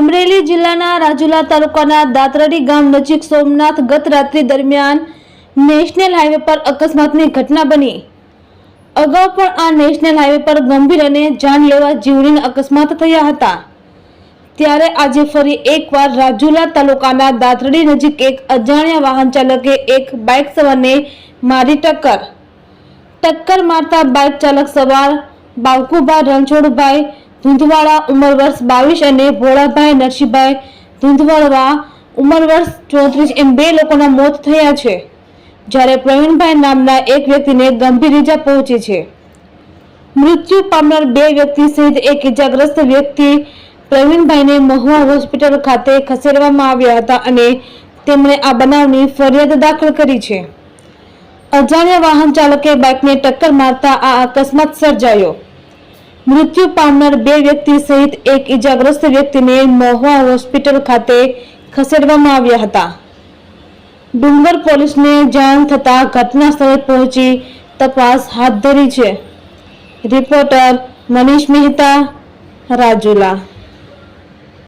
અમરેલી જિલ્લાના રાજુલા તાલુકાના દાતરડી ગામ નજીક સોમનાથ ગત રાત્રિ દરમિયાન નેશનલ હાઈવે પર અકસ્માતની ઘટના બની. અગાઉ પણ આ નેશનલ હાઈવે પર ગંભીર અને જાનલેવા જીવલેણ અકસ્માત થયા હતા. ત્યારે આજે ફરી એકવાર રાજુલા તાલુકાના દાતરડી નજીક એક અજાણ્યા વાહન ચાલકે એક બાઇક સવારને મારી ટક્કર. ટક્કર મારતા બાઇક ચાલક સવાર બાવકુભા રણછોડભાઈ ધુંધવાળા ઉંમર વર્ષ બાવીસ અને ભોળાભાઈ નરસિંહભાઈ ધુંધવાળવા ઉંમર વર્ષ ચોત્રીસ એમ બે લોકોના મોત થયા છે, જ્યારે પ્રવીણભાઈ નામના એક વ્યક્તિને ગંભીર ઈજા પહોંચી છે. મૃત્યુ પામનાર બે વ્યક્તિ સહિત એક ઈજાગ્રસ્ત વ્યક્તિ પ્રવીણભાઈને મહુવા હોસ્પિટલ ખાતે ખસેડવામાં આવ્યા હતા અને તેમણે આ બનાવની ફરિયાદ દાખલ કરી છે. અજાણ્યા વાહન ચાલકે બાઇકને ટક્કર મારતા આ અકસ્માત સર્જાયો. મૃત્યુ પામનાર બે વ્યક્તિ સહિત એક ઈજાગ્રસ્ત વ્યક્તિને મહુવા હોસ્પિટલ ખાતે ખસેડવામાં આવ્યા હતા. ડુંગર પોલીસને જાણ થતાં ઘટના સ્થળે પહોંચી તપાસ હાથ ધરી છે. રિપોર્ટર મનીષ મહેતા, રાજુલા.